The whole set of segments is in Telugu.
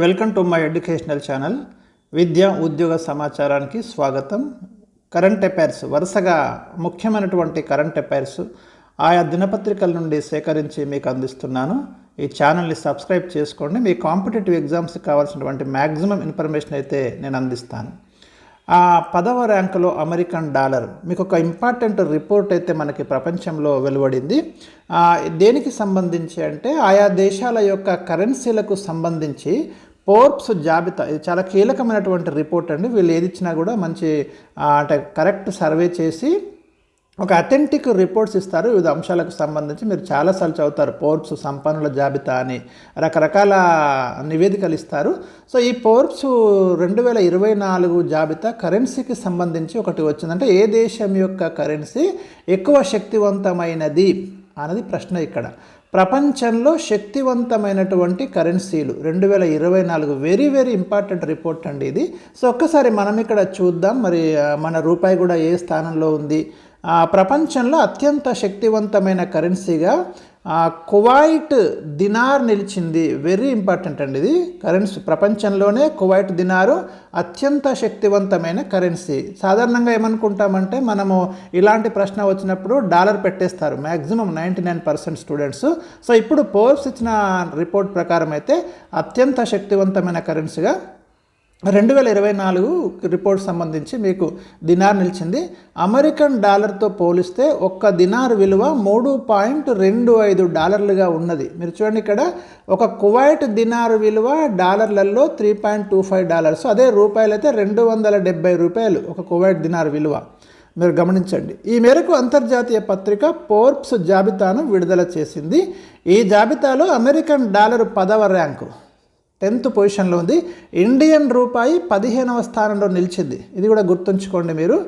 Welcome to my educational channel విద్య ఉద్యోగ సమాచారానికి స్వాగతం కరెంట్ అఫైర్స్ వరుసగా ముఖ్యమైనటువంటి కరెంట్ అఫైర్స్ ఆయా దినపత్రికల నుండి సేకరించి మీకు అందిస్తున్నాను. ఈ ఛానల్ని సబ్స్క్రైబ్ చేసుకోండి. మీ కాంపిటేటివ్ ఎగ్జామ్స్కి కావాల్సినటువంటి మ్యాక్సిమం ఇన్ఫర్మేషన్ అయితే నేను అందిస్తాను. ఆ పదవ ర్యాంకులో అమెరికన్ డాలర్. మీకు ఒక ఇంపార్టెంట్ రిపోర్ట్ అయితే మనకి ప్రపంచంలో వెలువడింది. దేనికి సంబంధించి అంటే ఆయా దేశాల యొక్క కరెన్సీలకు సంబంధించి పోర్ప్స్ జాబితా. ఇది చాలా కీలకమైనటువంటి రిపోర్ట్ అండి. వీళ్ళు ఏది ఇచ్చినా కూడా మంచి అంటే కరెక్ట్ సర్వే చేసి ఒక అథెంటిక్ రిపోర్ట్స్ ఇస్తారు. వివిధ అంశాలకు సంబంధించి మీరు చాలాసార్లు చదువుతారు. పోర్ప్స్ సంపన్నుల జాబితా అని రకరకాల నివేదికలు ఇస్తారు. సో ఈ పోర్ప్స్ రెండు వేల ఇరవై నాలుగు జాబితా కరెన్సీకి సంబంధించి ఒకటి వచ్చిందంటే ఏ దేశం యొక్క కరెన్సీ ఎక్కువ శక్తివంతమైనది? అన్నది ప్రశ్న ఇక్కడ. ప్రపంచంలో శక్తివంతమైనటువంటి కరెన్సీలు. రెండు వేల ఇరవై నాలుగు వెరీ వెరీ ఇంపార్టెంట్ రిపోర్ట్ అండి ఇది. సో ఒక్కసారి మనం ఇక్కడ చూద్దాం. మరి మన రూపాయి కూడా ఏ స్థానంలో ఉంది? ప్రపంచంలో అత్యంత శక్తివంతమైన కరెన్సీగా కువైట్ దినార్ నిలిచింది. వెరీ ఇంపార్టెంట్ అండి ఇది. కరెన్సీ ప్రపంచంలోనే కువైట్ దినారు అత్యంత శక్తివంతమైన కరెన్సీ సాధారణంగా ఏమనుకుంటామంటే మనము ఇలాంటి ప్రశ్న వచ్చినప్పుడు డాలర్ పెట్టేస్తారు. Maximum ninety nine percent students so ఇప్పుడు పోర్స్ ఇచ్చిన రిపోర్ట్ ప్రకారం అయితే అత్యంత శక్తివంతమైన కరెన్సీగా రెండు వేల ఇరవై నాలుగు రిపోర్ట్ సంబంధించి మీకు దినార్ నిలిచింది. అమెరికన్ డాలర్తో పోలిస్తే ఒక్క దినార్ విలువ మూడు పాయింట్ రెండు ఐదు డాలర్లుగా ఉన్నది. మీరు చూడండి ఇక్కడ ఒక కువైట్ దినార్ విలువ డాలర్లలో three point two five dollars. అదే రూపాయలు అయితే రెండు వందల డెబ్బై రూపాయలు ఒక కువైట్ దినార్ విలువ. మీరు గమనించండి. ఈ మేరకు అంతర్జాతీయ పత్రిక పోర్ప్స్ జాబితాను విడుదల చేసింది. ఈ జాబితాలో అమెరికన్ డాలర్ పదవ ర్యాంకు. టెన్త్ పొజిషన్లో ఉంది. ఇండియన్ రూపాయి పదిహేనవ స్థానంలో నిలిచింది. ఇది కూడా గుర్తుంచుకోండి మీరు.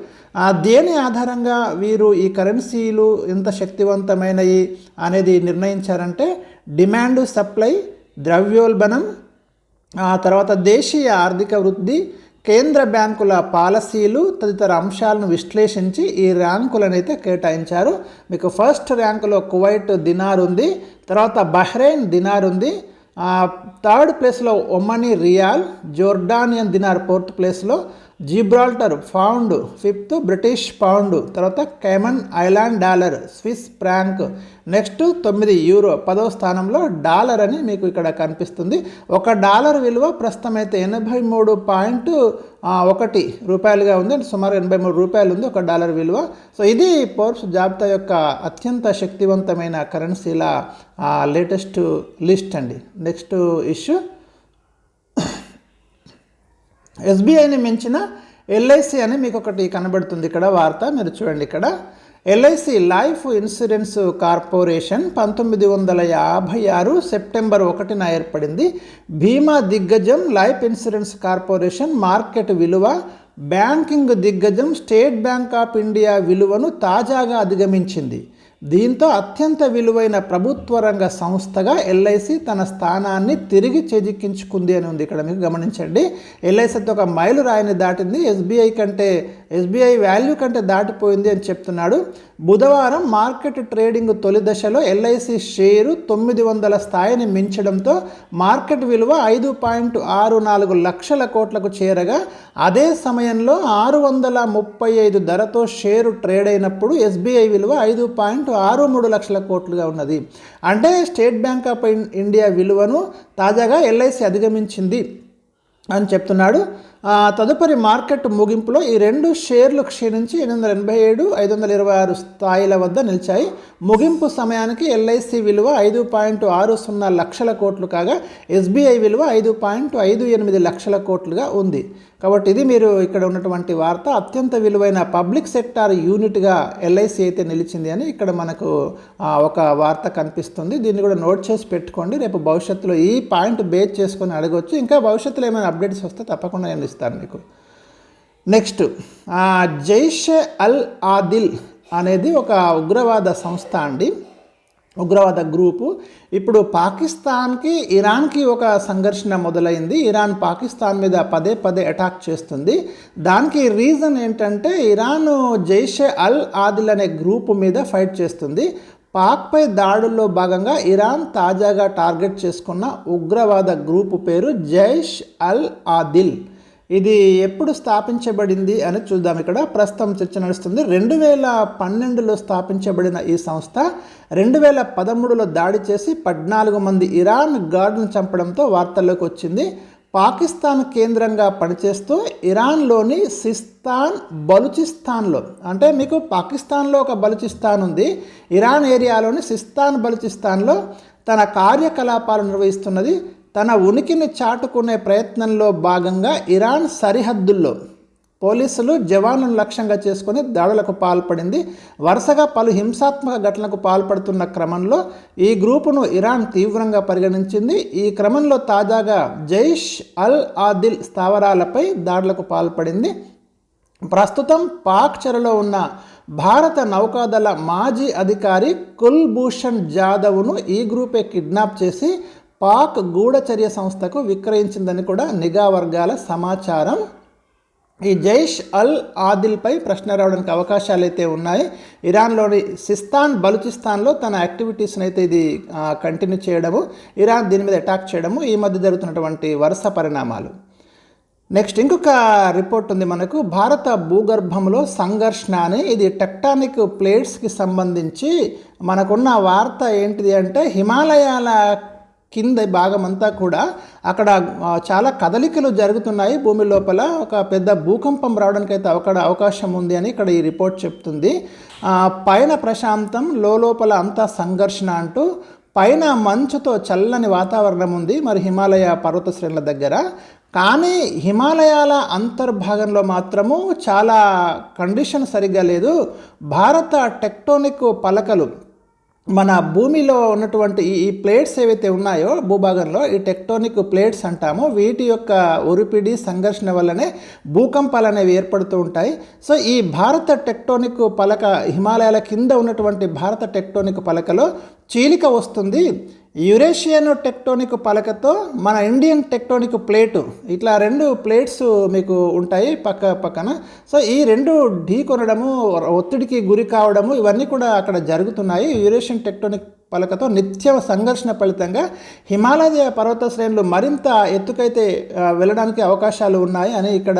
దేని ఆధారంగా వీరు ఈ కరెన్సీలు ఎంత శక్తివంతమైనవి అనేది నిర్ణయించారంటే డిమాండ్ సప్లై ద్రవ్యోల్బణం ఆ తర్వాత దేశీయ ఆర్థిక వృద్ధి కేంద్ర బ్యాంకుల పాలసీలు తదితర అంశాలను విశ్లేషించి ఈ ర్యాంకులను అయితే కేటాయించారు. మీకు ఫస్ట్ ర్యాంకులో కువైట్ దినార్ ఉంది తర్వాత బహ్రెయిన్ దినార్ ఉంది థర్డ్ ప్లేస్లో Omani rial Jordanian dinar fourth ప్లేస్లో Gibraltar pound fifth British pound తర్వాత Cayman Island dollar Swiss franc. Next తొమ్మిది యూరో పదవ స్థానంలో డాలర్ అని మీకు ఇక్కడ కనిపిస్తుంది. ఒక డాలర్ విలువ ప్రస్తుతం అయితే ఎనభై మూడు పాయింట్ ఒకటి రూపాయలుగా ఉంది. అంటే సుమారు ఎనభై మూడు రూపాయలు ఉంది ఒక డాలర్ విలువ. సో ఇది పోర్స్ జాబితా యొక్క అత్యంత శక్తివంతమైన కరెన్సీల లేటెస్ట్ లిస్ట్ అండి. Next issue. ఎస్బీఐని మించిన ఎల్ఐసి అని మీకు ఒకటి కనబడుతుంది ఇక్కడ వార్త. మీరు చూడండి ఇక్కడ. ఎల్ఐసి లైఫ్ ఇన్సూరెన్స్ కార్పొరేషన్ పంతొమ్మిది వందల యాభై ఆరు సెప్టెంబర్ ఒకటిన ఏర్పడింది. బీమా దిగ్గజం లైఫ్ ఇన్సూరెన్స్ కార్పొరేషన్ మార్కెట్ విలువ బ్యాంకింగ్ దిగ్గజం స్టేట్ బ్యాంక్ ఆఫ్ ఇండియా విలువను తాజాగా అధిగమించింది. దీంతో అత్యంత విలువైన ప్రభుత్వ రంగ సంస్థగా ఎల్ఐసి తన స్థానాన్ని తిరిగి చేజిక్కించుకుంది అని ఉంది. ఇక్కడ మీకు గమనించండి. ఎల్ఐసి ఒక మైలు రాయిని దాటింది ఎస్బీఐ కంటే ఎస్బీఐ వాల్యూ కంటే దాటిపోయింది అని చెప్తున్నాడు. బుధవారం మార్కెట్ ట్రేడింగ్ తొలి దశలో ఎల్ఐసి షేరు తొమ్మిది వందల స్థాయిని మించడంతో మార్కెట్ విలువ ఐదు పాయింట్ ఆరు నాలుగు లక్షల కోట్లకు చేరగా అదే సమయంలో ఆరు వందల ముప్పై ఐదు ధరతో షేరు ట్రేడ్ అయినప్పుడు ఎస్బీఐ విలువ ఐదు పాయింట్ ఆరు మూడు లక్షల కోట్లుగా ఉన్నది. అంటే State Bank of in- India విలువను తాజాగా ఎల్ఐసి అధిగమించింది అని చెప్తున్నాడు. తదుపరి మార్కెట్ ముగింపులో ఈ రెండు షేర్లు క్షీణించి ఎనిమిది వందల ఎనభై ఏడు ఐదు వందల ఇరవై ఆరు స్థాయిల వద్ద నిలిచాయి. ముగింపు సమయానికి ఎల్ఐసి విలువ ఐదు పాయింట్ ఆరు సున్నా లక్షల కోట్లు కాగా ఎస్బీఐ విలువ ఐదు పాయింట్ ఐదు ఎనిమిది లక్షల కోట్లుగా ఉంది. కాబట్టి ఇది మీరు ఇక్కడ ఉన్నటువంటి వార్త. అత్యంత విలువైన పబ్లిక్ సెక్టార్ యూనిట్గా ఎల్ఐసి అయితే నిలిచింది అని ఇక్కడ మనకు ఒక వార్త కనిపిస్తుంది. దీన్ని కూడా నోట్ చేసి పెట్టుకోండి. రేపు భవిష్యత్తులో ఈ పాయింట్ బేస్ చేసుకొని అడగవచ్చు ఇంకా భవిష్యత్తులో ఏమైనా అప్డేట్స్ వస్తే తప్పకుండా నేను చూపిస్తాను మీకు. నెక్స్ట్ జైషే అల్ ఆదిల్ అనేది ఒక ఉగ్రవాద సంస్థ అండి. ఉగ్రవాద గ్రూపు. ఇప్పుడు పాకిస్తాన్కి ఇరాన్కి ఒక సంఘర్షణ మొదలైంది. ఇరాన్ పాకిస్తాన్ మీద పదే పదే అటాక్ చేస్తుంది. దానికి రీజన్ ఏంటంటే ఇరాన్ జైషే అల్ ఆదిల్ అనే గ్రూపు మీద ఫైట్ చేస్తుంది. పాక్పై దాడుల్లో భాగంగా ఇరాన్ తాజాగా టార్గెట్ చేసుకున్న ఉగ్రవాద గ్రూపు పేరు జైష్ అల్ ఆదిల్. ఇది ఎప్పుడు స్థాపించబడింది అని చూద్దాం. ఇక్కడ ప్రస్తుతం చర్చ నడుస్తుంది. రెండు వేల పన్నెండులో స్థాపించబడిన ఈ సంస్థ రెండు వేల పదమూడులో దాడి చేసి పద్నాలుగు మంది ఇరాన్ గార్డును చంపడంతో వార్తల్లోకి వచ్చింది. పాకిస్తాన్ కేంద్రంగా పనిచేస్తూ ఇరాన్లోని సిస్తాన్ బలుచిస్తాన్లో అంటే మీకు పాకిస్తాన్లో ఒక బలుచిస్తాన్ ఉంది ఇరాన్ ఏరియాలోని సిస్తాన్ బలుచిస్తాన్లో తన కార్యకలాపాలు నిర్వహిస్తున్నది తన ఉనికిని చాటుకునే ప్రయత్నంలో భాగంగా ఇరాన్ సరిహద్దుల్లో పోలీసులు జవానును లక్ష్యంగా చేసుకుని దాడులకు పాల్పడింది. వరుసగా పలు హింసాత్మక ఘటనలకు పాల్పడుతున్న క్రమంలో ఈ గ్రూపును ఇరాన్ తీవ్రంగా పరిగణించింది. ఈ క్రమంలో తాజాగా జైష్ అల్ ఆదిల్ స్థావరాలపై దాడులకు పాల్పడింది. ప్రస్తుతం పాక్ చెరలో ఉన్న భారత నౌకాదళ మాజీ అధికారి కుల్భూషణ్ జాదవ్ను ఈ గ్రూపే కిడ్నాప్ చేసి పాక్ గూఢచర్య సంస్థకు విక్రయించిందని కూడా నిఘా వర్గాల సమాచారం. ఈ జైష్ అల్ ఆదిల్పై ప్రశ్న రావడానికి అవకాశాలు అయితే ఉన్నాయి. ఇరాన్లోని సిస్తాన్ బలూచిస్తాన్లో తన యాక్టివిటీస్ని అయితే ఇది కంటిన్యూ చేయడము ఇరాన్ దీని మీద అటాక్ చేయడము ఈ మధ్య జరుగుతున్నటువంటి వరుస పరిణామాలు. నెక్స్ట్ ఇంకొక రిపోర్ట్ ఉంది మనకు. భారత భూగర్భంలో సంఘర్షణ అని. ఇది టెక్టానిక్ ప్లేట్స్కి సంబంధించి మనకున్న వార్త ఏంటిది అంటే హిమాలయాల కింద భాగం అంతా కూడా అక్కడ చాలా కదలికలు జరుగుతున్నాయి. భూమి లోపల ఒక పెద్ద భూకంపం రావడానికి అయితే అక్కడ అవకాశం ఉంది అని ఇక్కడ ఈ రిపోర్ట్ చెప్తుంది. పైన ప్రశాంతం లోపల అంతా సంఘర్షణ అంటూ పైన మంచుతో చల్లని వాతావరణం ఉంది. మరి హిమాలయ పర్వత శ్రేణుల దగ్గర. కానీ హిమాలయాల అంతర్భాగంలో మాత్రము చాలా కండిషన్ సరిగ్గా లేదు. భారత టెక్టోనిక్ పలకలు మన భూమిలో ఉన్నటువంటి ఈ ప్లేట్స్ ఏవైతే ఉన్నాయో భూభాగంలో ఈ టెక్టోనిక్ ప్లేట్స్ అంటామో వీటి యొక్క ఒరిపిడి సంఘర్షణ వల్లనే భూకంపాలు అనేవి ఏర్పడుతూ ఉంటాయి. సో ఈ భారత టెక్టోనిక్ పలక హిమాలయాల కింద ఉన్నటువంటి భారత టెక్టోనిక్ పలకలో చీలిక వస్తుంది. యురేషియన్ టెక్టోనిక్ పలకతో మన ఇండియన్ టెక్టోనిక్ ప్లేటు. ఇట్లా రెండు ప్లేట్స్ మీకు ఉంటాయి పక్క పక్కన. సో ఈ రెండు ఢీ కొనడము ఒత్తిడికి గురి కావడము ఇవన్నీ కూడా అక్కడ జరుగుతున్నాయి. యురేషియన్ టెక్టోనిక్ పలకతో నిత్య సంఘర్షణ ఫలితంగా హిమాలయ పర్వత శ్రేణులు మరింత ఎత్తుకైతే వెళ్ళడానికి అవకాశాలు ఉన్నాయి అని ఇక్కడ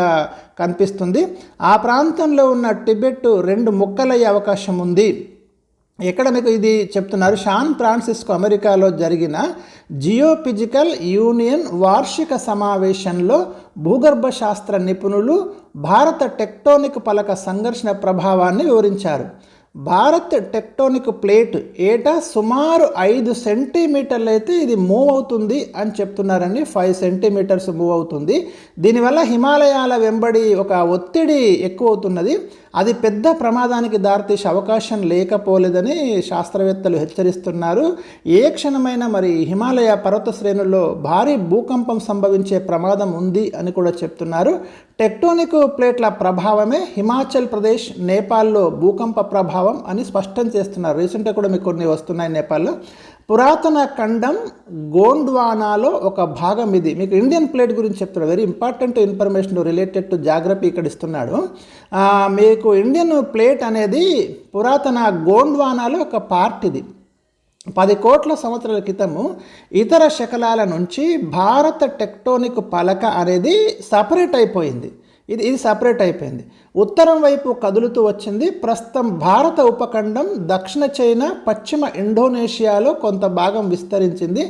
కనిపిస్తుంది. ఆ ప్రాంతంలో ఉన్న టిబెట్ రెండు ముక్కలయ్యే అవకాశం ఉంది. ఎక్కడ మీకు ఇది చెప్తున్నారు? శాన్ ఫ్రాన్సిస్కో అమెరికాలో జరిగిన జియోఫిజికల్ యూనియన్ వార్షిక సమావేశంలో భూగర్భ శాస్త్ర నిపుణులు భారత టెక్టోనిక్ పలక సంఘర్షణ ప్రభావాన్ని వివరించారు. భారత్ టెక్టోనిక్ ప్లేట్ ఏటా సుమారు ఐదు సెంటీమీటర్లు అయితే ఇది మూవ్ అవుతుంది అని చెప్తున్నారండి. ఫైవ్ సెంటీమీటర్స్ మూవ్ అవుతుంది. దీనివల్ల హిమాలయాల వెంబడి ఒక ఒత్తిడి ఎక్కువ అవుతున్నది. అది పెద్ద ప్రమాదానికి దారితీసే అవకాశం లేకపోలేదని శాస్త్రవేత్తలు హెచ్చరిస్తున్నారు. ఏ క్షణమైనా మరి హిమాలయ పర్వత శ్రేణుల్లో భారీ భూకంపం సంభవించే ప్రమాదం ఉంది అని కూడా చెప్తున్నారు. టెక్టోనిక్ ప్లేట్ల ప్రభావమే హిమాచల్ ప్రదేశ్ నేపాల్లో భూకంప ప్రభావం అని స్పష్టం చేస్తున్నారు. రీసెంట్గా కూడా మీకు కొన్ని వస్తున్నాయి నేపాల్లో. పురాతన ఖండం గోండ్వానాలో ఒక భాగం ఇది. మీకు ఇండియన్ ప్లేట్ గురించి చెప్తున్నాడు very important information related to geography ఇక్కడ ఇస్తున్నాడు. మీకు ఇండియన్ ప్లేట్ అనేది పురాతన గోండ్వానాలో ఒక పార్ట్ ఇది. పది కోట్ల సంవత్సరాల క్రితము ఇతర శకలాల నుంచి భారత టెక్టోనిక్ పలక అనేది సపరేట్ అయిపోయింది. ఇది ఇది సపరేట్ అయిపోయింది. ఉత్తరం వైపు కదులుతూ వచ్చింది. ప్రస్తుతం భారత ఉపఖండం దక్షిణ చైనా పశ్చిమ ఇండోనేషియాలో కొంత భాగం విస్తరించింది.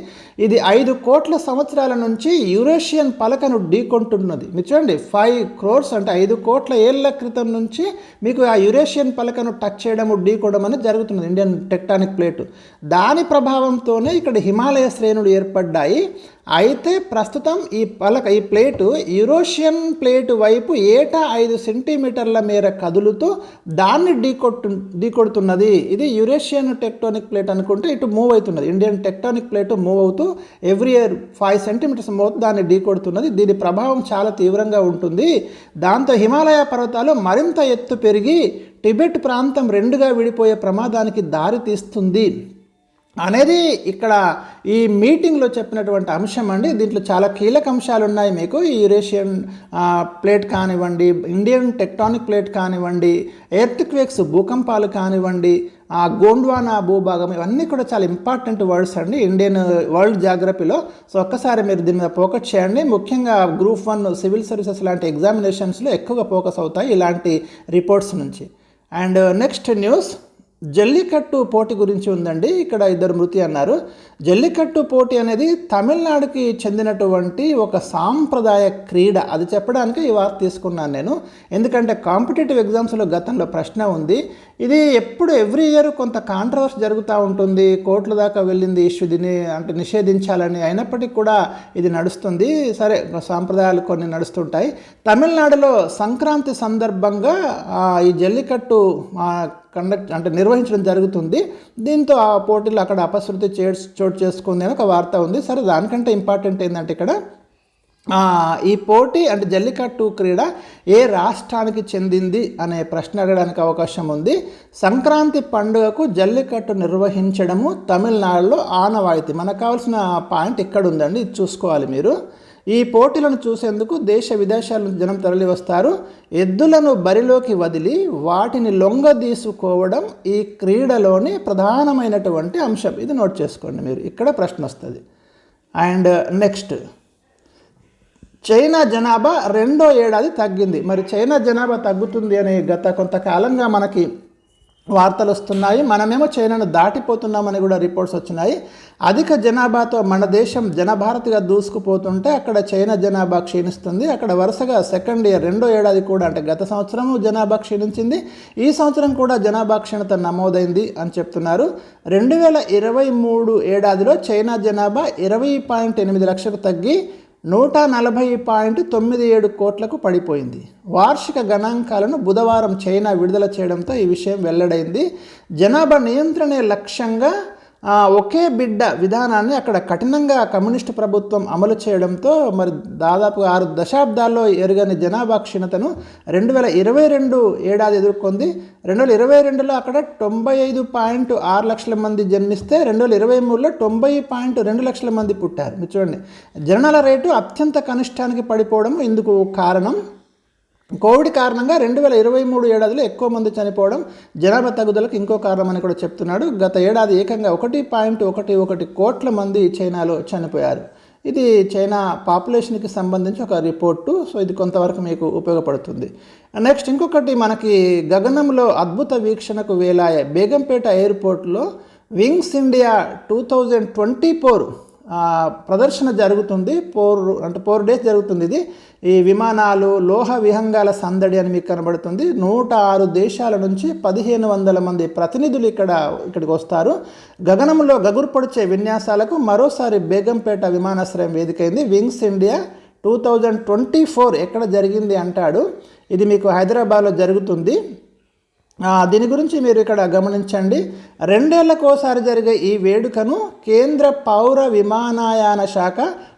ఇది ఐదు కోట్ల సంవత్సరాల నుంచి యూరేషియన్ పలకను ఢీకొంటున్నది. మీరు చూడండి ఫైవ్ క్రోర్స్ అంటే ఐదు కోట్ల ఏళ్ళ క్రితం నుంచి మీకు ఆ యురేషియన్ పలకను టచ్ చేయడము ఢీకోవడం అనేది జరుగుతున్నది. Indian tectonic plate. దాని ప్రభావంతోనే ఇక్కడ హిమాలయ శ్రేణులు ఏర్పడ్డాయి. అయితే ప్రస్తుతం ఈ పలక ఈ ప్లేటు యురోషియన్ ప్లేటు వైపు ఏటా ఐదు సెంటీమీటర్ సెంటీమీటర్ల మేర కదులుతూ దాన్ని ఢీకొట్టు ఢీకొడుతున్నది ఇది యురేషియన్ టెక్టోనిక్ ప్లేట్ అనుకుంటే ఇటు మూవ్ అవుతున్నది. ఇండియన్ టెక్టోనిక్ ప్లేట్ మూవ్ అవుతూ every year five centimetres move దాన్ని ఢీకొడుతున్నది దీని ప్రభావం చాలా తీవ్రంగా ఉంటుంది. దాంతో హిమాలయ పర్వతాలు మరింత ఎత్తు పెరిగి టిబెట్ ప్రాంతం రెండుగా విడిపోయే ప్రమాదానికి దారి తీస్తుంది అనేది ఇక్కడ ఈ మీటింగ్లో చెప్పినటువంటి అంశం అండి. దీంట్లో చాలా కీలక అంశాలు ఉన్నాయి మీకు. ఈ యురేషియన్ ప్లేట్ కానివ్వండి ఇండియన్ టెక్టానిక్ ప్లేట్ కానివ్వండి ఎర్త్ క్వేక్స్ భూకంపాలు కానివ్వండి ఆ గోండ్వానా భూభాగం ఇవన్నీ కూడా చాలా ఇంపార్టెంట్ వర్డ్స్ అండి ఇండియన్ వరల్డ్ జాగ్రఫీలో. సో ఒక్కసారి మీరు దీని మీద ఫోకస్ చేయండి. ముఖ్యంగా గ్రూప్ వన్ సివిల్ సర్వీసెస్ లాంటి ఎగ్జామినేషన్స్లో ఎక్కువగా ఫోకస్ అవుతాయి ఇలాంటి రిపోర్ట్స్ నుంచి. అండ్ నెక్స్ట్ న్యూస్ జల్లికట్టు పోటీ గురించి ఉందండి. ఇక్కడ ఇద్దరు మృతి అన్నారు. జల్లికట్టు పోటీ అనేది తమిళనాడుకి చెందినటువంటి ఒక సాంప్రదాయ క్రీడ. అది చెప్పడానికి ఈ వార్త తీసుకున్నాను నేను. ఎందుకంటే కాంపిటేటివ్ ఎగ్జామ్స్లో గతంలో ప్రశ్న ఉంది. ఇది ఎప్పుడు ఎవ్రీ ఇయర్ కొంత కాంట్రవర్స్ జరుగుతూ ఉంటుంది. కోర్టుల దాకా వెళ్ళింది ఇష్యూ దీన్ని అంటే నిషేధించాలని అయినప్పటికీ కూడా ఇది నడుస్తుంది. సరే సాంప్రదాయాలు కొన్ని నడుస్తుంటాయి. తమిళనాడులో సంక్రాంతి సందర్భంగా ఈ జల్లికట్టు కండక్ట్ అంటే నిర్వహించడం జరుగుతుంది. దీంతో ఆ పోటీలు అక్కడ అపశృతి చే చోటు చేసుకుంది అని ఒక వార్త ఉంది. సరే దానికంటే ఇంపార్టెంట్ ఏంటంటే ఇక్కడ ఈ పోటీ అంటే జల్లికట్టు క్రీడ ఏ రాష్ట్రానికి చెందింది అనే ప్రశ్న అడగడానికి అవకాశం ఉంది. సంక్రాంతి పండుగకు జల్లికట్టు నిర్వహించడము తమిళనాడులో ఆనవాయితీ. మనకు కావాల్సిన పాయింట్ ఇక్కడ ఉందండి ఇది చూసుకోవాలి మీరు. ఈ పోటీలను చూసేందుకు దేశ విదేశాల నుంచి జనం తరలి వస్తారు ఎద్దులను బరిలోకి వదిలి వాటిని లొంగదీసుకోవడం ఈ క్రీడలోని ప్రధానమైనటువంటి అంశం. ఇది నోట్ చేసుకోండి మీరు ఇక్కడ ప్రశ్న వస్తుంది. And next. చైనా జనాభా రెండో ఏడాది తగ్గింది. మరి చైనా జనాభా తగ్గుతుంది అని గత కొంతకాలంగా మనకి వార్తలు వస్తున్నాయి. మనమేమో చైనాను దాటిపోతున్నామని కూడా రిపోర్ట్స్ వచ్చినాయి. అధిక జనాభాతో మన దేశం జనభారతిగా దూసుకుపోతుంటే అక్కడ చైనా జనాభా క్షీణిస్తుంది. అక్కడ వరుసగా సెకండ్ ఇయర్ రెండో ఏడాది కూడా అంటే గత సంవత్సరం జనాభా క్షీణించింది. ఈ సంవత్సరం కూడా జనాభా క్షీణత నమోదైంది అని చెప్తున్నారు. రెండు వేల ఇరవై మూడు ఏడాదిలో చైనా జనాభా ఇరవై పాయింట్ ఎనిమిది లక్షలు తగ్గి నూట నలభై పాయింట్ తొమ్మిది ఏడు కోట్లకు పడిపోయింది. వార్షిక గణాంకాలను బుధవారం చైనా విడుదల చేయడంతో ఈ విషయం వెల్లడైంది. జనాభా నియంత్రణే లక్ష్యంగా ఒకే బిడ్డ విధానాన్ని అక్కడ కఠినంగా కమ్యూనిస్టు ప్రభుత్వం అమలు చేయడంతో మరి దాదాపు ఆరు దశాబ్దాల్లో ఎరుగని జనాభా క్షీణతను రెండు వేల ఇరవై రెండు ఏడాది ఎదుర్కొంది. రెండు వేల ఇరవై రెండులో అక్కడ తొంభై ఐదు పాయింట్ ఆరు లక్షల మంది జన్మిస్తే రెండు వేల ఇరవై మూడులో తొంభై పాయింట్ రెండు లక్షల మంది పుట్టారు. మీరు చూడండి జననాల రేటు అత్యంత కనిష్టానికి పడిపోవడం ఇందుకు కారణం కోవిడ్ కారణంగా రెండు వేల ఇరవై మూడు ఏడాదిలో ఎక్కువ మంది చనిపోవడం జనాభా తగ్గుదలకు ఇంకో కారణం అని కూడా చెప్తున్నాడు. గత ఏడాది ఏకంగా ఒకటి పాయింట్ ఒకటి ఒకటి కోట్ల మంది చైనాలో చనిపోయారు. ఇది చైనా పాపులేషన్కి సంబంధించి ఒక రిపోర్టు. సో ఇది కొంతవరకు మీకు ఉపయోగపడుతుంది. నెక్స్ట్ ఇంకొకటి మనకి గగనంలో అద్భుత వీక్షణకు వేలాయ బేగంపేట ఎయిర్పోర్ట్లో Wings India two thousand twenty four ప్రదర్శన జరుగుతుంది. ఫోర్ అంటే ఫోర్ డేస్ జరుగుతుంది ఇది. ఈ విమానాలు లోహ విహంగాల సందడి అని మీకు కనబడుతుంది. నూట ఆరు దేశాల నుంచి పదిహేను వందల మంది ప్రతినిధులు ఇక్కడ ఇక్కడికి వస్తారు. గగనంలో గగుర్పొడిచే విన్యాసాలకు మరోసారి బేగంపేట విమానాశ్రయం వేదికైంది. Wings India two thousand twenty four ఎక్కడ జరిగింది అంటాడు. ఇది మీకు హైదరాబాద్లో జరుగుతుంది. దీని గురించి మీరు ఇక్కడ గమనించండి. రెండేళ్ళకోసారి జరిగే ఈ వేడుకను కేంద్ర పౌర విమానయాన శాఖ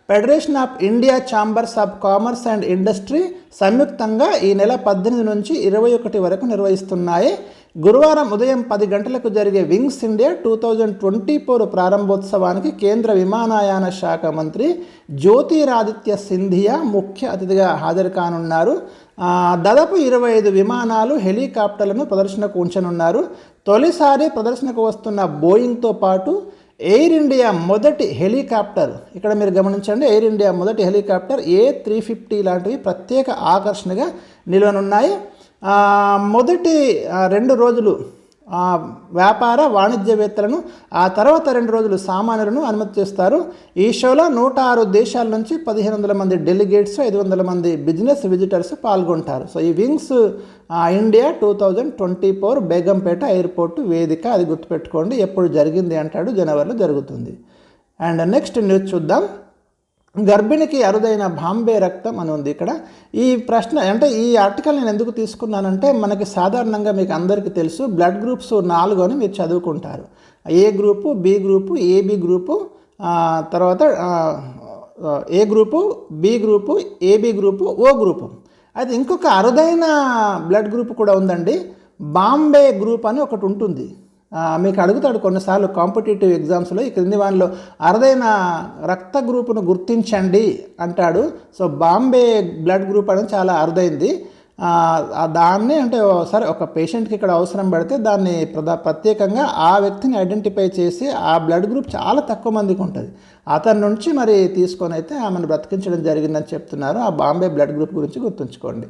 Federation of India Chambers of Commerce and Industry సంయుక్తంగా ఈ నెల పద్దెనిమిది నుంచి ఇరవై ఒకటి వరకు నిర్వహిస్తున్నాయి. గురువారం ఉదయం పది గంటలకు జరిగే Wings India two thousand twenty four ప్రారంభోత్సవానికి కేంద్ర విమానయాన శాఖ మంత్రి జ్యోతిరాదిత్య సింధియా ముఖ్య అతిథిగా హాజరు కానున్నారు. దాదాపు ఇరవై ఐదు విమానాలు హెలికాప్టర్లను ప్రదర్శనకు ఉంచనున్నారు. తొలిసారి ప్రదర్శనకు వస్తున్న బోయింగ్తో పాటు ఎయిర్ ఇండియా మొదటి హెలికాప్టర్ ఇక్కడ మీరు గమనించండి ఎయిర్ ఇండియా మొదటి హెలికాప్టర్ ఏ త్రీ ఫిఫ్టీ లాంటివి ప్రత్యేక ఆకర్షణగా నిలవనున్నాయి. మొదటి రెండు రోజులు ఆ, వ్యాపార వాణిజ్యవేత్తలను ఆ తర్వాత రెండు రోజులు సామాన్యులను అనుమతి చేస్తారు. ఈ షోలో నూట ఆరు దేశాల నుంచి పదిహేను వందల మంది డెలిగేట్స్ ఐదు వందల మంది బిజినెస్ విజిటర్స్ పాల్గొంటారు. సో ఈ Wings India two thousand twenty four Begumpet airport వేదిక. అది గుర్తుపెట్టుకోండి. ఎప్పుడు జరిగింది అంటాడు జనవరిలో జరుగుతుంది. అండ్ నెక్స్ట్ న్యూస్ చూద్దాం. గర్భిణికి అరుదైన బాంబే రక్తం అని ఉంది ఇక్కడ. ఈ ప్రశ్న అంటే ఈ ఆర్టికల్ నేను ఎందుకు తీసుకున్నానంటే మనకి సాధారణంగా మీకు అందరికీ తెలుసు బ్లడ్ గ్రూప్స్ నాలుగు అని మీరు చదువుకుంటారు. A group B group A B group తర్వాత A group B group A B group O group అయితే ఇంకొక అరుదైన బ్లడ్ గ్రూప్ కూడా ఉందండి బాంబే గ్రూప్ అని ఒకటి ఉంటుంది. మీకు అడుగుతాడు కొన్నిసార్లు కాంపిటేటివ్ ఎగ్జామ్స్లో ఈ క్రింది వానిలో అరుదైన రక్త గ్రూపును గుర్తించండి అంటాడు. సో బాంబే బ్లడ్ గ్రూప్ అనేది చాలా అరుదైంది. దాన్ని అంటే సరే ఒక పేషెంట్కి ఇక్కడ అవసరం పడితే దాన్ని ప్రధా ప్రత్యేకంగా ఆ వ్యక్తిని ఐడెంటిఫై చేసి ఆ బ్లడ్ గ్రూప్ చాలా తక్కువ మందికి ఉంటుంది. అతని నుంచి మరి తీసుకొని అయితే ఆమెను బ్రతికించడం జరిగిందని చెప్తున్నారు. ఆ బాంబే బ్లడ్ గ్రూప్ గురించి గుర్తుంచుకోండి.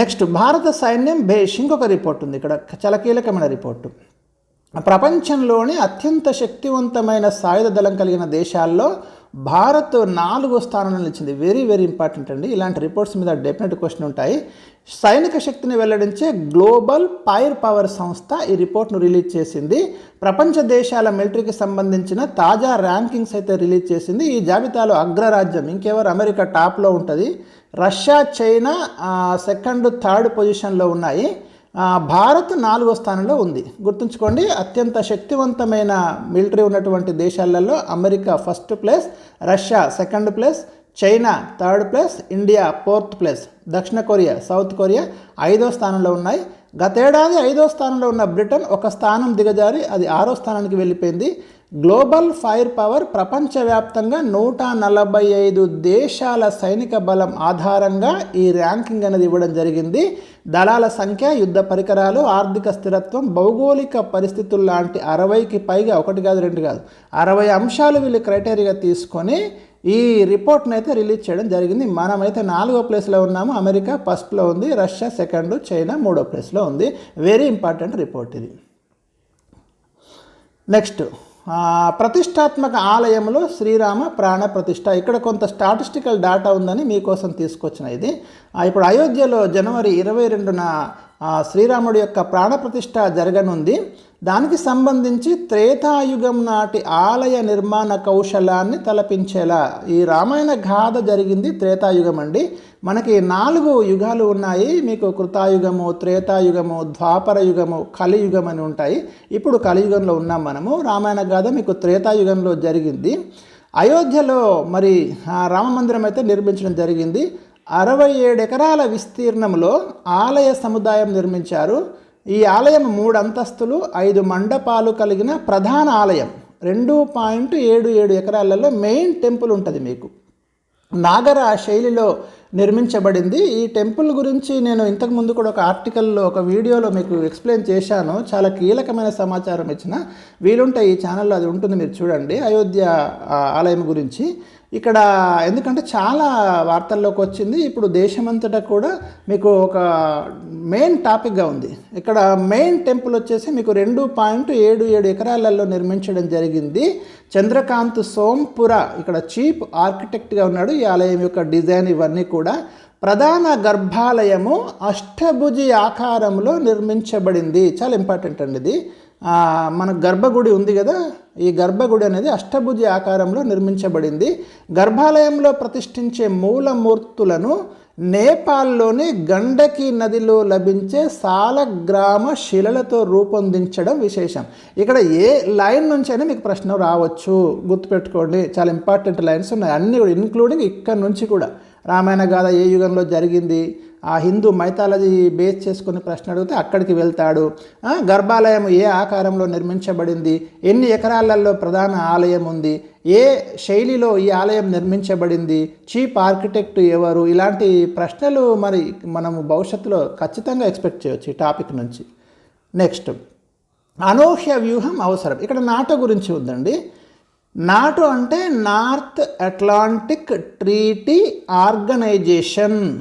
నెక్స్ట్ భారత సైన్యం భేష్ ఇంకొక రిపోర్ట్ ఉంది. ఇక్కడ చాలా కీలకమైన రిపోర్టు. ప్రపంచంలోనే అత్యంత శక్తివంతమైన సాయుధ దళం కలిగిన దేశాల్లో భారత్ నాలుగో స్థానంలో నిలిచింది. వెరీ వెరీ ఇంపార్టెంట్ అండి. ఇలాంటి రిపోర్ట్స్ మీద డెఫినెట్ క్వశ్చన్ ఉంటాయి. సైనిక శక్తిని వెల్లడించే గ్లోబల్ పైర్ పవర్ సంస్థ ఈ రిపోర్ట్ను రిలీజ్ చేసింది. ప్రపంచ దేశాల మిలిటరీకి సంబంధించిన తాజా ర్యాంకింగ్స్ అయితే రిలీజ్ చేసింది. ఈ జాబితాలో అగ్రరాజ్యం ఇంకెవరు? అమెరికా టాప్లో ఉంటుంది. రష్యా చైనా సెకండ్ థర్డ్ పొజిషన్లో ఉన్నాయి. భారత్ నాలుగో స్థానంలో ఉంది. గుర్తుంచుకోండి అత్యంత శక్తివంతమైన మిలిటరీ ఉన్నటువంటి దేశాలలో America first place Russia second place China third place India fourth place దక్షిణ కొరియా సౌత్ కొరియా ఐదో స్థానంలో ఉన్నాయి. గతేడాది ఐదో స్థానంలో ఉన్న బ్రిటన్ ఒక స్థానం దిగజారి అది ఆరో స్థానానికి వెళ్ళిపోయింది. గ్లోబల్ ఫైర్ పవర్ ప్రపంచవ్యాప్తంగా నూట నలభై ఐదు దేశాల సైనిక బలం ఆధారంగా ఈ ర్యాంకింగ్ అనేది ఇవ్వడం జరిగింది. దళాల సంఖ్య యుద్ధ పరికరాలు ఆర్థిక స్థిరత్వం భౌగోళిక పరిస్థితులు లాంటి అరవైకి పైగా ఒకటి కాదు రెండు కాదు అరవై అంశాలు వీళ్ళు క్రైటీరియా తీసుకొని ఈ రిపోర్ట్ని అయితే రిలీజ్ చేయడం జరిగింది. మనమైతే నాలుగో ప్లేస్లో ఉన్నాము. అమెరికా ఫస్ట్లో ఉంది రష్యా సెకండ్ చైనా మూడో ప్లేస్లో ఉంది. వెరీ ఇంపార్టెంట్ రిపోర్ట్ ఇది. నెక్స్ట్ ప్రతిష్టాత్మక ఆలయంలో శ్రీరామ ప్రాణ ప్రతిష్ట ఇక్కడ కొంత స్టాటిస్టికల్ డేటా ఉందని మీకోసం తీసుకొచ్చిన ఇది. ఇప్పుడు అయోధ్యలో జనవరి ఇరవై రెండున శ్రీరాముడి యొక్క ప్రాణప్రతిష్ట జరగనుంది. దానికి సంబంధించి త్రేతాయుగం నాటి ఆలయ నిర్మాణ కౌశలాన్ని తలపించేలా ఈ రామాయణ గాథ జరిగింది త్రేతాయుగం అండి. మనకి నాలుగు యుగాలు ఉన్నాయి. మీకు కృతాయుగము త్రేతాయుగము ద్వాపర యుగము కలియుగం అని ఉంటాయి. ఇప్పుడు కలియుగంలో ఉన్నాం మనము. రామాయణ గాథ మీకు త్రేతాయుగంలో జరిగింది. అయోధ్యలో మరి రామ మందిరం అయితే నిర్మించడం జరిగింది. అరవై ఏడు ఎకరాల విస్తీర్ణంలో ఆలయ సముదాయం నిర్మించారు. ఈ ఆలయం మూడు అంతస్తులు ఐదు మండపాలు కలిగిన ప్రధాన ఆలయం. రెండు పాయింట్ ఏడు ఏడు ఎకరాలలో మెయిన్ టెంపుల్ ఉంటుంది మీకు. నాగర శైలిలో నిర్మించబడింది. ఈ టెంపుల్ గురించి నేను ఇంతకు ముందు కూడా ఒక ఆర్టికల్లో ఒక వీడియోలో మీకు ఎక్స్ప్లెయిన్ చేశాను. చాలా కీలకమైన సమాచారం ఇచ్చిన. వీలుంటే ఈ ఛానల్లో అది ఉంటుంది మీరు చూడండి. అయోధ్య ఆలయం గురించి. ఇక్కడ ఎందుకంటే చాలా వార్తల్లోకి వచ్చింది. ఇప్పుడు దేశమంతటా కూడా మీకు ఒక మెయిన్ టాపిక్గా ఉంది. ఇక్కడ మెయిన్ టెంపుల్ వచ్చేసి మీకు రెండు పాయింట్ ఏడు ఏడు ఎకరాలలో నిర్మించడం జరిగింది. చంద్రకాంత్ సోంపుర ఇక్కడ చీఫ్ ఆర్కిటెక్ట్గా ఉన్నాడు. ఈ ఆలయం యొక్క డిజైన్ ఇవన్నీ కూడా ప్రధాన గర్భాలయము అష్టభుజి ఆకారంలో నిర్మించబడింది. చాలా ఇంపార్టెంట్ అండి ఇది. మన గర్భగుడి ఉంది కదా ఈ గర్భగుడి అనేది అష్టభుజి ఆకారంలో నిర్మించబడింది. గర్భాలయంలో ప్రతిష్ఠించే మూలమూర్తులను నేపాల్లోని గండకి నదిలో లభించే సాలగ్రామ శిలలతో రూపొందించడం విశేషం. ఇక్కడ ఏ లైన్ నుంచైనా మీకు ప్రశ్న రావచ్చు. గుర్తుపెట్టుకోండి చాలా ఇంపార్టెంట్ లైన్స్ ఉన్నాయి. అన్నీ కూడా ఇంక్లూడింగ్ ఇక్కడ నుంచి కూడా. రామాయణ గాథ ఏ యుగంలో జరిగింది? ఆ హిందూ మైథాలజీ బేస్ చేసుకుని ప్రశ్న అడిగితే అక్కడికి వెళ్తాడు. గర్భాలయం ఏ ఆకారంలో నిర్మించబడింది? ఎన్ని ఎకరాలలో ప్రధాన ఆలయం ఉంది? ఏ శైలిలో ఈ ఆలయం నిర్మించబడింది? చీఫ్ ఆర్కిటెక్ట్ ఎవరు? ఇలాంటి ప్రశ్నలు మరి మనము భవిష్యత్తులో ఖచ్చితంగా ఎక్స్పెక్ట్ చేయొచ్చు ఈ టాపిక్ నుంచి. నెక్స్ట్. అనూహ్య వ్యూహం అవసరం. ఇక్కడ నాట గురించి ఉందండి. నాటో అంటే North Atlantic Treaty Organization.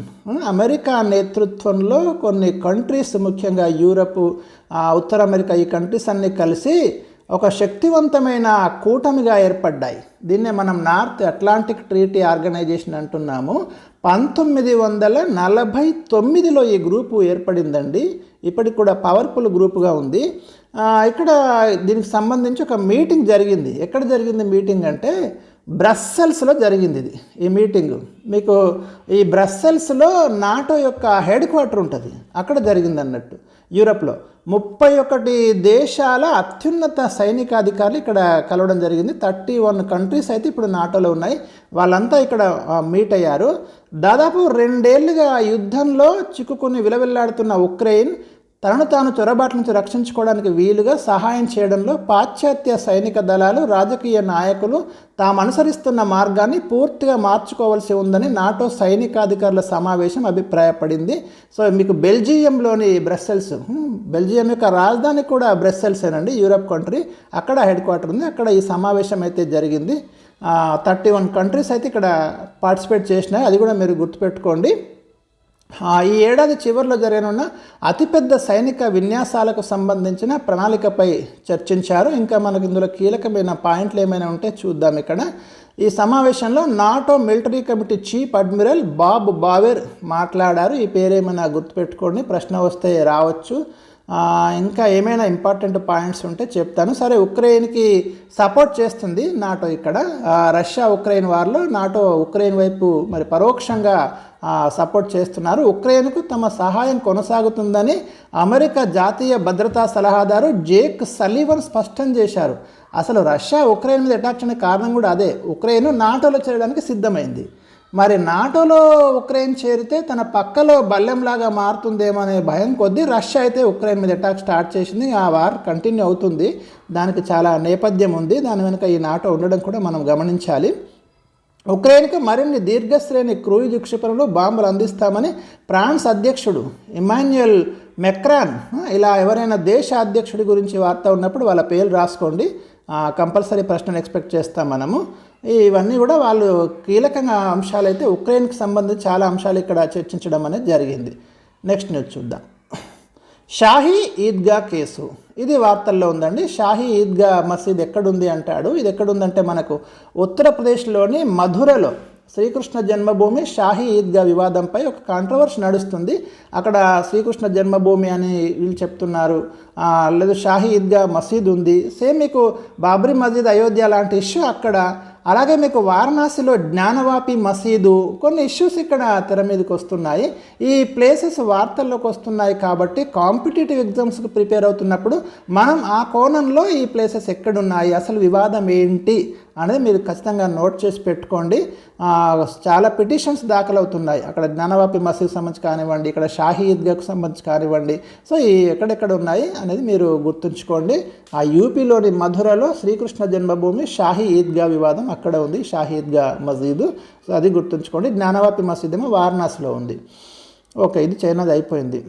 America నేతృత్వంలో కొన్ని కంట్రీస్ ముఖ్యంగా యూరప్ ఉత్తర అమెరికా ఈ కంట్రీస్ అన్నీ కలిసి ఒక శక్తివంతమైన కూటమిగా ఏర్పడ్డాయి. దీన్నే మనం నార్త్ అట్లాంటిక్ ట్రీటీ ఆర్గనైజేషన్ అంటున్నాము. పంతొమ్మిది వందల నలభై తొమ్మిదిలో ఈ గ్రూపు ఏర్పడిందండి. ఇప్పటికి కూడా పవర్ఫుల్ గ్రూపుగా ఉంది. ఇక్కడ దీనికి సంబంధించి ఒక మీటింగ్ జరిగింది. ఎక్కడ జరిగింది మీటింగ్ అంటే బ్రస్సెల్స్లో జరిగింది ఇది ఈ మీటింగ్. మీకు ఈ బ్రస్సెల్స్లో నాటో యొక్క హెడ్ క్వార్టర్ ఉంటుంది అక్కడ జరిగింది అన్నట్టు. యూరప్లో ముప్పై ఒకటి దేశాల అత్యున్నత సైనికాధికారులు ఇక్కడ కలవడం జరిగింది. థర్టీ వన్ కంట్రీస్ అయితే ఇప్పుడు నాటోలో ఉన్నాయి. వాళ్ళంతా ఇక్కడ మీట్ అయ్యారు. దాదాపు రెండేళ్ళుగా యుద్ధంలో చిక్కుకుని విలవిల్లాడుతున్న ఉక్రెయిన్ తనను తాను చొరబాట్ల నుంచి రక్షించుకోవడానికి వీలుగా సహాయం చేయడంలో పాశ్చాత్య సైనిక దళాలు రాజకీయ నాయకులు తాము అనుసరిస్తున్న మార్గాన్ని పూర్తిగా మార్చుకోవాల్సి ఉందని నాటో సైనికాధికారుల సమావేశం అభిప్రాయపడింది. సో మీకు బెల్జియంలోని బ్రస్సెల్స్ బెల్జియం యొక్క రాజధాని కూడా బ్రస్సెల్స్ అండి యూరప్ కంట్రీ. అక్కడ హెడ్ క్వార్టర్ ఉంది. అక్కడ ఈ సమావేశం అయితే జరిగింది. థర్టీ వన్ కంట్రీస్ అయితే ఇక్కడ పార్టిసిపేట్ చేసినాయి. అది కూడా మీరు గుర్తుపెట్టుకోండి. ఈ ఏడాది చివరిలో జరగనున్న అతిపెద్ద సైనిక విన్యాసాలకు సంబంధించిన ప్రణాళికపై చర్చించారు. ఇంకా మనకు ఇందులో కీలకమైన పాయింట్లు ఏమైనా ఉంటే చూద్దాం ఇక్కడ. ఈ సమావేశంలో NATO military committee chief admiral Bob Bauer మాట్లాడారు. ఈ పేరేమైనా గుర్తుపెట్టుకోండి ప్రశ్న వస్తే రావచ్చు. ఇంకా ఏమైనా ఇంపార్టెంట్ పాయింట్స్ ఉంటే చెప్తాను. సరే ఉక్రెయిన్కి సపోర్ట్ చేస్తుంది నాటో ఇక్కడ. రష్యా ఉక్రెయిన్ వారిలో నాటో ఉక్రెయిన్ వైపు మరి పరోక్షంగా సపోర్ట్ చేస్తున్నారు. ఉక్రెయిన్కు తమ సహాయం కొనసాగుతుందని అమెరికా జాతీయ భద్రతా సలహాదారు జేక్ సలీవన్ స్పష్టం చేశారు. అసలు రష్యా ఉక్రెయిన్ మీద అటాక్ చేయడానికి కారణం కూడా అదే. ఉక్రెయిన్ నాటోలో చేరడానికి సిద్ధమైంది. మరి నాటోలో ఉక్రెయిన్ చేరితే తన పక్కలో బల్లెంలాగా మారుతుందేమో అనే భయం కొద్దీ రష్యా అయితే ఉక్రెయిన్ మీద అటాక్ స్టార్ట్ చేసింది. ఆ వార్ కంటిన్యూ అవుతుంది. దానికి చాలా నేపథ్యం ఉంది. దాని వెనుక ఈ నాటో ఉండడం కూడా మనం గమనించాలి. ఉక్రెయిన్కు మరిన్ని దీర్ఘశ్రేణి క్రూయిజ్ క్షిపణులు బాంబులు అందిస్తామని ఫ్రాన్స్ అధ్యక్షుడు ఇమాన్యుయల్ మెక్రాన్ ఇలా ఎవరైనా దేశ అధ్యక్షుడి గురించి వార్త ఉన్నప్పుడు వాళ్ళ పేర్లు రాసుకోండి. కంపల్సరీ ప్రశ్నలు ఎక్స్పెక్ట్ చేస్తాం మనము. ఇవన్నీ కూడా వాళ్ళు కీలకంగా అంశాలైతే ఉక్రెయిన్కి సంబంధించి చాలా అంశాలు ఇక్కడ చర్చించడం అనేది జరిగింది. నెక్స్ట్ న్యూస్ చూద్దాం. షాహీ ఈద్గా కేసు. ఇది వార్తల్లో ఉందండి. షాహీ ఈద్గా మసీద్ ఎక్కడుంది అంటాడు. ఇది ఎక్కడుందంటే మనకు ఉత్తరప్రదేశ్లోని మధురలో శ్రీకృష్ణ జన్మభూమి షాహీ ఈద్గా వివాదంపై ఒక కాంట్రవర్సీ నడుస్తుంది. అక్కడ శ్రీకృష్ణ జన్మభూమి అని వీళ్ళు చెప్తున్నారు. లేదు షాహీ ఈద్గా మసీద్ ఉంది. సేమ్ మీకు బాబ్రీ మసీద్ అయోధ్య లాంటి ఇష్యూ అక్కడ అలాగే మీకు వారణాసిలో జ్ఞానవాపి మసీదు కొన్ని ఇష్యూస్ ఇక్కడ తెర మీదకి వస్తున్నాయి. ఈ ప్లేసెస్ వార్తల్లోకి వస్తున్నాయి కాబట్టి కాంపిటేటివ్ ఎగ్జామ్స్కి ప్రిపేర్ అవుతున్నప్పుడు మనం ఆ కోణంలో ఈ ప్లేసెస్ ఎక్కడున్నాయి? అసలు వివాదం ఏంటి? అనేది మీరు ఖచ్చితంగా నోట్ చేసి పెట్టుకోండి. చాలా పిటిషన్స్ దాఖలవుతున్నాయి. అక్కడ జ్ఞానవాపి మసీద్ సంబంధించి కానివ్వండి ఇక్కడ షాహీ ఈద్గాకు సంబంధించి కానివ్వండి. సో ఈ ఎక్కడెక్కడ ఉన్నాయి అనేది మీరు గుర్తుంచుకోండి. ఆ యూపీలోని మధురలో శ్రీకృష్ణ జన్మభూమి షాహీ ఈద్గా వివాదం అక్కడ ఉంది షాహీ ఈద్గా మసీదు. సో అది గుర్తుంచుకోండి. జ్ఞానవాపి మసీద్ ఏమో వారణాసిలో ఉంది. ఓకే ఇది చైనాది అయిపోయింది.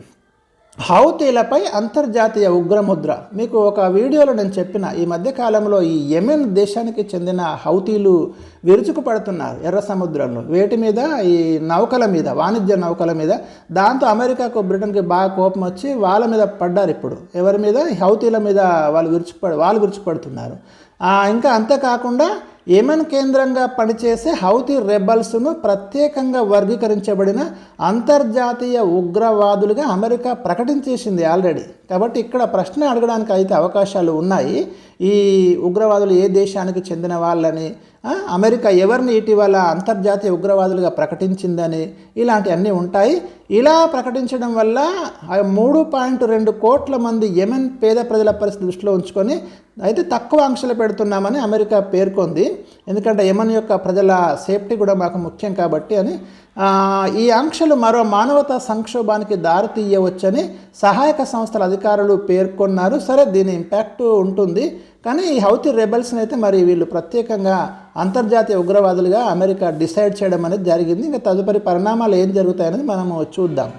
హౌతీలపై అంతర్జాతీయ ఉగ్రముద్ర. మీకు ఒక వీడియోలో నేను చెప్పిన ఈ మధ్యకాలంలో ఈ యెమెన్ దేశానికి చెందిన హౌతీలు విరుచుకు పడుతున్నారు ఎర్ర సముద్రంలో. వేటి మీద? ఈ నౌకల మీద వాణిజ్య నౌకల మీద. దాంతో అమెరికాకు బ్రిటన్కి బాగా కోపం వచ్చి వాళ్ళ మీద పడ్డారు ఇప్పుడు. ఎవరి మీద? హౌతీల మీద వాళ్ళు విరుచుకుపడి వాళ్ళు విరుచుకుపడుతున్నారు. ఇంకా అంతేకాకుండా యెమెన్ కేంద్రంగా పనిచేసే హౌతీ రెబల్స్ను ప్రత్యేకంగా వర్గీకరించబడిన అంతర్జాతీయ ఉగ్రవాదులుగా అమెరికా ప్రకటించేసింది ఆల్రెడీ. కాబట్టి ఇక్కడ ప్రశ్న అడగడానికి అయితే అవకాశాలు ఉన్నాయి. ఈ ఉగ్రవాదులు ఏ దేశానికి చెందిన వాళ్ళని అమెరికా ఎవరిని ఇటీవల అంతర్జాతీయ ఉగ్రవాదులుగా ప్రకటించిందని ఇలాంటివన్నీ ఉంటాయి. ఇలా ప్రకటించడం వల్ల మూడు పాయింట్ రెండు కోట్ల మంది యెమెన్ పేద ప్రజల పరిస్థితి దృష్టిలో ఉంచుకొని అయితే తక్కువ ఆంక్షలు పెడుతున్నామని అమెరికా పేర్కొంది. ఎందుకంటే యమన్ యొక్క ప్రజల సేఫ్టీ కూడా మాకు ముఖ్యం కాబట్టి అని ఈ ఆంక్షలు మరో మానవతా సంక్షోభానికి దారితీయవచ్చని సహాయక సంస్థల అధికారులు పేర్కొన్నారు. సరే దీని ఇంపాక్ట్ ఉంటుంది. కానీ ఈ హౌతి రెబల్స్ని అయితే మరి వీళ్ళు ప్రత్యేకంగా అంతర్జాతీయ ఉగ్రవాదులుగా అమెరికా డిసైడ్ చేయడం అనేది జరిగింది. ఇంకా తదుపరి పరిణామాలు ఏం జరుగుతాయనేది మనము చూద్దాం.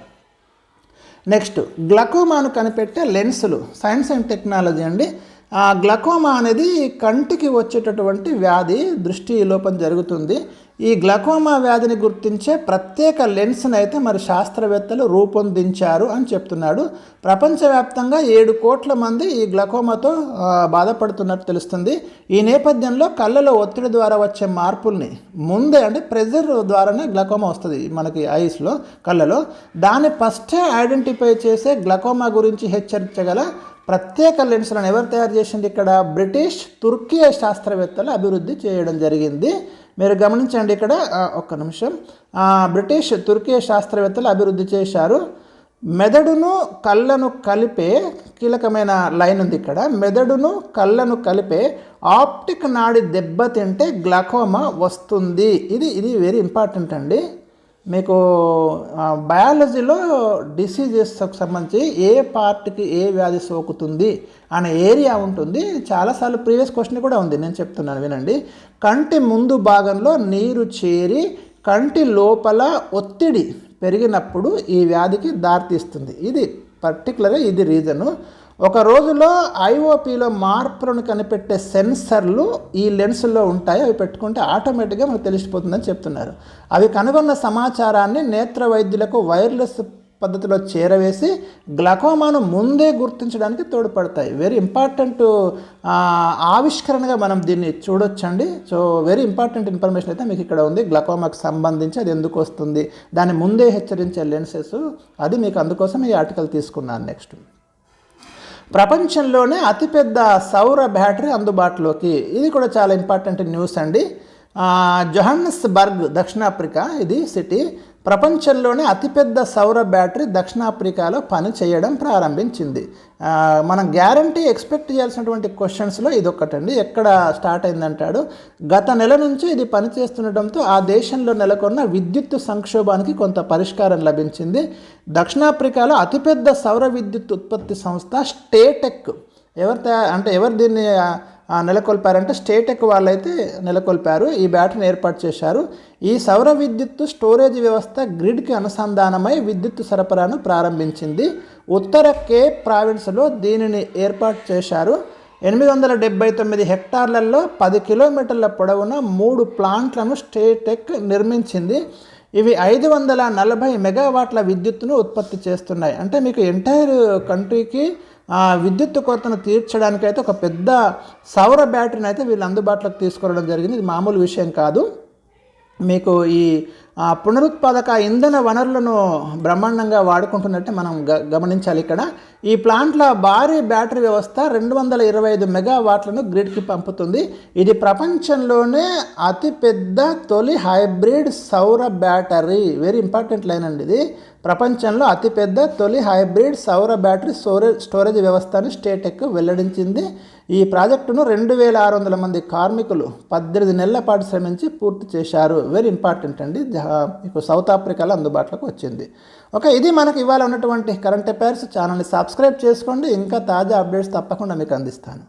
నెక్స్ట్ గ్లకోమాను కనిపెట్టే లెన్సులు సైన్స్ అండ్ టెక్నాలజీ అండి. గ్లకోమా అనేది కంటికి వచ్చేటటువంటి వ్యాధి దృష్టి లోపం జరుగుతుంది. ఈ గ్లకోమా వ్యాధిని గుర్తించే ప్రత్యేక లెన్స్ని అయితే మరి శాస్త్రవేత్తలు రూపొందించారు అని చెప్తున్నాడు. ప్రపంచవ్యాప్తంగా ఏడు కోట్ల మంది ఈ గ్లకోమాతో బాధపడుతున్నట్టు తెలుస్తుంది. ఈ నేపథ్యంలో కళ్ళలో ఒత్తిడి ద్వారా వచ్చే మార్పుల్ని ముందే అంటే ప్రెజర్ ద్వారానే గ్లకోమా వస్తుంది మనకి ఐస్లో కళ్ళలో. దాన్ని ఫస్టే ఐడెంటిఫై చేసే గ్లకోమా గురించి హెచ్చరించగల ప్రత్యేక లెన్సులను ఎవరు తయారు చేసింది ఇక్కడ? బ్రిటిష్ తుర్కీ శాస్త్రవేత్తలు అభివృద్ధి చేయడం జరిగింది. మీరు గమనించండి ఇక్కడ ఒక్క నిమిషం. బ్రిటిష్ తుర్కీ శాస్త్రవేత్తలు అభివృద్ధి చేశారు. మెదడును కళ్ళను కలిపే కీలకమైన లైన్ ఉంది ఇక్కడ. మెదడును కళ్ళను కలిపే ఆప్టిక్ నాడి దెబ్బతింటే గ్లకోమా వస్తుంది. ఇది ఇది వెరీ ఇంపార్టెంట్ అండి. మీకు బయాలజీలో డిసీజెస్కి సంబంధించి ఏ పార్ట్కి ఏ వ్యాధి సోకుతుంది అనే ఏరియా ఉంటుంది. చాలాసార్లు ప్రీవియస్ క్వశ్చన్ కూడా ఉంది. నేను చెప్తున్నాను వినండి. కంటి ముందు భాగంలో నీరు చేరి కంటి లోపల ఒత్తిడి పెరిగినప్పుడు ఈ వ్యాధికి దారితీస్తుంది. ఇది పర్టికులర్గా ఇది రీజను. ఒక రోజులో ఐఓపిలో మార్పులను కనిపెట్టే సెన్సర్లు ఈ లెన్స్లో ఉంటాయి. అవి పెట్టుకుంటే ఆటోమేటిక్గా మనకు తెలిసిపోతుందని చెప్తున్నారు. అవి కనుగొన్న సమాచారాన్ని నేత్ర వైద్యులకు వైర్లెస్ పద్ధతిలో చేరవేసి గ్లకోమాను ముందే గుర్తించడానికి తోడ్పడతాయి. వెరీ ఇంపార్టెంట్ ఆవిష్కరణగా మనం దీన్ని చూడొచ్చండి. సో వెరీ ఇంపార్టెంట్ ఇన్ఫర్మేషన్ అయితే మీకు ఇక్కడ ఉంది. గ్లకోమాకు సంబంధించి అది ఎందుకు వస్తుంది? దాన్ని ముందే హెచ్చరించే లెన్సెస్. అది మీకు అందుకోసం ఈ ఆర్టికల్ తీసుకున్నాను. నెక్స్ట్ ప్రపంచంలోనే అతిపెద్ద సౌర బ్యాటరీ అందుబాటులోకి. ఇది కూడా చాలా ఇంపార్టెంట్ న్యూస్ అండి. ఆ, దక్షిణాఫ్రికా ఇది సిటీ. ప్రపంచంలోనే అతిపెద్ద సౌర బ్యాటరీ దక్షిణాఫ్రికాలో పని చేయడం ప్రారంభించింది. మనం గ్యారంటీ ఎక్స్పెక్ట్ చేయాల్సినటువంటి క్వశ్చన్స్లో ఇది ఒకటండి ఎక్కడ స్టార్ట్ అయిందంటాడు? గత నెల నుంచి ఇది పనిచేస్తుండటంతో ఆ దేశంలో నెలకొన్న విద్యుత్ సంక్షోభానికి కొంత పరిష్కారం లభించింది. దక్షిణాఫ్రికాలో అతిపెద్ద సౌర విద్యుత్ ఉత్పత్తి సంస్థ స్టేటెక్. ఎవరు అంటే ఎవరు దీన్ని నెలకొల్పారంటే స్టేటెక్ వాళ్ళైతే నెలకొల్పారు. ఈ బ్యాటరీని ఏర్పాటు చేశారు. ఈ సౌర విద్యుత్తు స్టోరేజ్ వ్యవస్థ గ్రిడ్కి అనుసంధానమై విద్యుత్ సరఫరాను ప్రారంభించింది. ఉత్తర కేప్ ప్రావిన్స్లో దీనిని ఏర్పాటు చేశారు. ఎనిమిది వందల డెబ్బై తొమ్మిది హెక్టార్లలో పది కిలోమీటర్ల పొడవున మూడు ప్లాంట్లను స్టేటెక్ నిర్మించింది. ఇవి ఐదు వందల నలభై మెగావాట్ల విద్యుత్తును ఉత్పత్తి చేస్తున్నాయి. అంటే మీకు ఎంటైర్ కంట్రీకి ఆ, విద్యుత్ కొరతను తీర్చడానికైతే ఒక పెద్ద సౌర బ్యాటరీని అయితే వీళ్ళు అందుబాటులోకి తీసుకురావడం జరిగింది. ఇది మామూలు విషయం కాదు. మీకు ఈ పునరుత్పాదక ఇంధన వనరులను బ్రహ్మాండంగా వాడుకుంటున్నట్టే మనం గ గమనించాలి ఇక్కడ. ఈ ప్లాంట్ల భారీ బ్యాటరీ వ్యవస్థ రెండు వందల ఇరవై ఐదు మెగావాట్లను గ్రిడ్కి పంపుతుంది. ఇది ప్రపంచంలోనే అతిపెద్ద తొలి హైబ్రిడ్ సౌర బ్యాటరీ. వెరీ ఇంపార్టెంట్ లైన్ అండి ఇది. ప్రపంచంలో అతిపెద్ద తొలి హైబ్రిడ్ సౌర బ్యాటరీ స్టోరేజ్ స్టోరేజ్ వ్యవస్థను స్టేటెక్ వెల్లడించింది. ఈ ప్రాజెక్టును రెండు వేల ఆరు వందల మంది కార్మికులు పద్దెనిమిది నెలల పాటు శ్రమించి పూర్తి చేశారు. వెరీ ఇంపార్టెంట్ అండి. ఇప్పుడు సౌత్ ఆఫ్రికాలో అందుబాటులోకి వచ్చింది. ఓకే ఇది మనకి ఇవాళ ఉన్నటువంటి కరెంట్ అఫైర్స్ ఛానల్ని సబ్స్క్రైబ్ చేసుకోండి. ఇంకా తాజా అప్డేట్స్ తప్పకుండా మీకు అందిస్తాను.